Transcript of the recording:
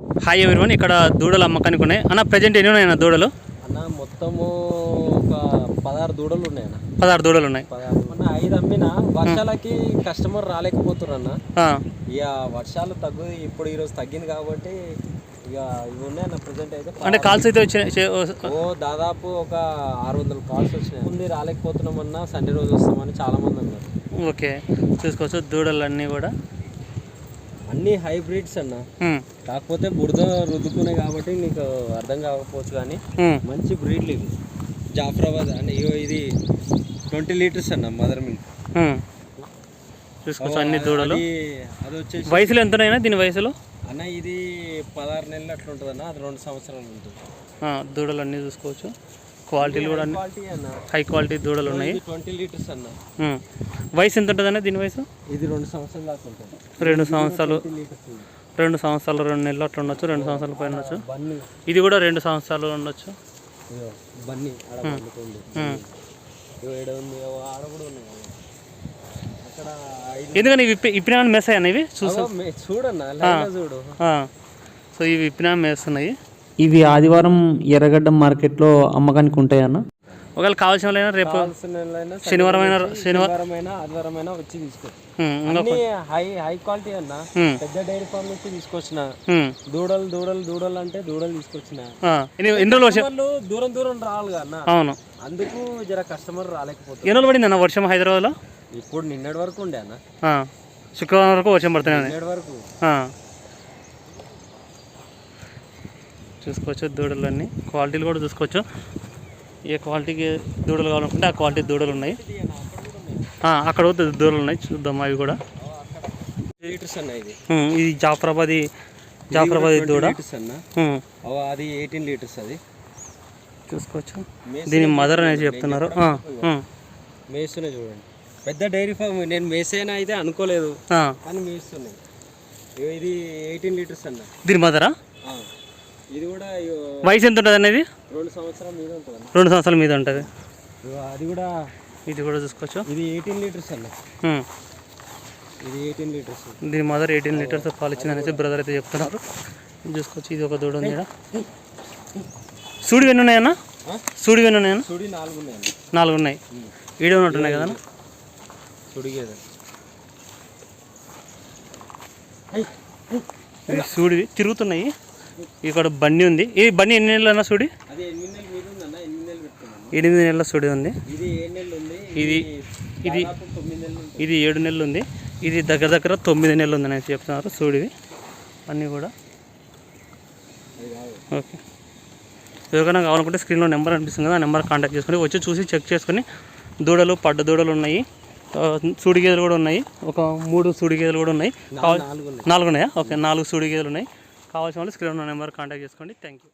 Hi everyone ఇక్కడ దూడలు అమ్మకానికి ఉన్నాయి. అన్న ప్రజెంట్ ఎన్ని ఉన్నాయి అన్న దూడలు? అన్న మొత్తము ఒక పదహారు దూడలు ఉన్నాయి అన్న పదహారు దూడలు ఉన్నాయి. ఐదు అమ్మిన వర్షాలకి కస్టమర్ రాలేకపోతున్నారు అన్న ఇక వర్షాలు తగ్గు ఇప్పుడు ఈరోజు తగ్గింది కాబట్టి ఇక ఇవి ఉన్నాయి అన్న ప్రజెంట్ అయితే అంటే కాల్స్ అయితే వచ్చి చే- ఓ దాదాపు ఒక ఆరు వందల కాల్స్ వచ్చినాయి. ముందు రాలేకపోతున్నామన్నా సండే రోజు వస్తామని చాలా మంది అన్నారు. ఓకే. చూసుకోవచ్చు దూడలు అన్నీ కూడా. అన్ని హైబ్రిడ్స్ అన్న. కాకపోతే బురద రుద్దుకునే కాబట్టి నీకు అర్థం కాకపోవచ్చు కానీ మంచి బ్రీడ్లు ఇవి. జాఫరాబాద్ అని ఇగో ఇది ట్వంటీ లీటర్స్ అన్న మదర్ మిల్క్. చూసుకోవచ్చు అన్ని దూడలు. అది వచ్చేసి వయసులో ఎంత ఉన్నాయినా దీని వయసులో? అన్న ఇది పదహారు నెలలు అట్లా ఉంటుంది అన్న అది రెండు సంవత్సరాలు ఉంటుంది. దూడలు అన్నీ చూసుకోవచ్చు. క్వాలిటీలు కూడా హై క్వాలిటీ దూడలు ఉన్నాయి. ట్వంటీ లీటర్స్ అన్న. వయసు ఎంత ఉంటుంది అన్న దీని వయసు? ఇది రెండు సంవత్సరాలు రెండు సంవత్సరాలు. రెండు సంవత్సరాలు రెండు నెలలు అట్లా ఉండొచ్చు రెండు సంవత్సరాల పైన ఉండొచ్చు. ఇది కూడా రెండు సంవత్సరాలు ఉండొచ్చు. బన్నీ. ఉన్నాయి ఎందుకని ఇప్పినా మెస్ అయ్యాయి ఇవి? చూసు చూడన్న చూడు. సో ఇవి ఇప్పినా మేస్తున్నాయి. ఇవి ఆదివారం ఎర్రగడ్డ మార్కెట్లో అమ్మకానికి ఉంటాయన్న? ఒకవేళ కావాల్సిన వాళ్ళైనా రేపు శనివారం అయినా శనివారం అయినా ఆదివారం అయినా వచ్చి తీసుకో. ఉమ్, ఇంకా అన్ని హై హై క్వాలిటీ అన్న. పెద్ద డైరీ ఫార్మ్ నుంచి తీసుకొచ్చిన. దూడలు దూడలు దూడలు అంటే దూడలు తీసుకొచ్చిన. ఆ. ఎన్ని రోజులు వర్షం? వాళ్ళు దూరం దూరం రావాలి అన్న. అవును. అందుకు జర కస్టమర్ రాలేకపోతుంది ఎన్ని రోజులు పడింది అన్న వర్షం హైదరాబాద్లో? ఇప్పుడు నిన్నటి వరకు ఉండే అన్న. శుక్రవారం వరకు వర్షం పడుతూనే ఉంది నిన్నటి వరకు ఆ. చూసుకోవచ్చు దూడలు అన్నీ క్వాలిటీలు కూడా చూసుకోవచ్చు. ఏ క్వాలిటీకి దూడలు కావాలనుకుంటే ఆ క్వాలిటీ దూడలు ఉన్నాయి. అక్కడ కూడా దూడలు ఉన్నాయి. చూద్దాం అవి కూడా. ఇది. జాఫరాబాదీ జాఫరాబాదీ దూడ. అది ఎయిటీన్ లీటర్స్ అది. చూసుకోవచ్చు. దీని మదర్ అనేది చెప్తున్నారు. ఆ, ఉమ్, మేస్తూనే చూడండి. పెద్ద డైరీ ఫామ్ నేను మేసేనా అయితే అనుకోలేదు. కానీ మేస్తున్నాయి ఇది ఎయిటీన్ లీటర్స్ అన్న. దీని మదరా. ఇది కూడా ఇగో వయసు ఎంత ఉంటుంది అనేది రెండు సంవత్సరాల మీద ఉంటుంది రెండు సంవత్సరాల మీద ఉంటుంది. అది కూడా ఇది కూడా చూసుకోవచ్చు. ఇది ఎయిటీన్ లీటర్స్ అన్న. ఉమ్, ఇది ఎయిటీన్ లీటర్స్ దీని మదర్ ఎయిటీన్ లీటర్స్ పాలు ఇచ్చింది అనేసి బ్రదర్ అయితే చెప్తున్నారు. చూసుకోవచ్చు ఇది ఒక దూడ ఉంది ఇక్కడ. సూడి ఎన్ని ఉన్నాయన్నా సూడి ఎన్ని ఉన్నాయన్నా సుడి నాలుగు ఉన్నాయి నాలుగు ఉన్నాయి. ఈడే ఉన్నట్టున్నాయి కదా సుడి గేదె ఇవి సూడి తిరుగుతున్నాయి. ఇక్కడ బండి ఉంది. ఈ బండి ఎన్ని నెలలు అన్న సూడి ఎనిమిది నెలలు సూడి ఉంది. ఇది ఇది ఇది ఏడు నెలలు ఉంది. ఇది దగ్గర దగ్గర తొమ్మిది నెలలు ఉంది అనేసి చెప్తున్నారు సూడివి. అన్నీ కూడా. ఓకే. ఎవరికైనా కావాలనుకుంటే స్క్రీన్లో నెంబర్ అనిపిస్తుంది కదా ఆ నెంబర్ కాంటాక్ట్ చేసుకొని వచ్చి చూసి చెక్ చేసుకొని దూడలు పడ్డ దూడలు ఉన్నాయి. ఆ, సూడి గేదెలు కూడా ఉన్నాయి. ఒక మూడు సూడి గేదెలు కూడా ఉన్నాయి. కావాలి నాలుగు ఉన్నాయి. నాలుగు ఉన్నాయా? ఓకే నాలుగు సూడి గేదెలు ఉన్నాయి. కావాల్సిన వాళ్ళు స్క్రీన్లో నెంబర్ కాంటాక్ట్ చేసుకోండి. Thank you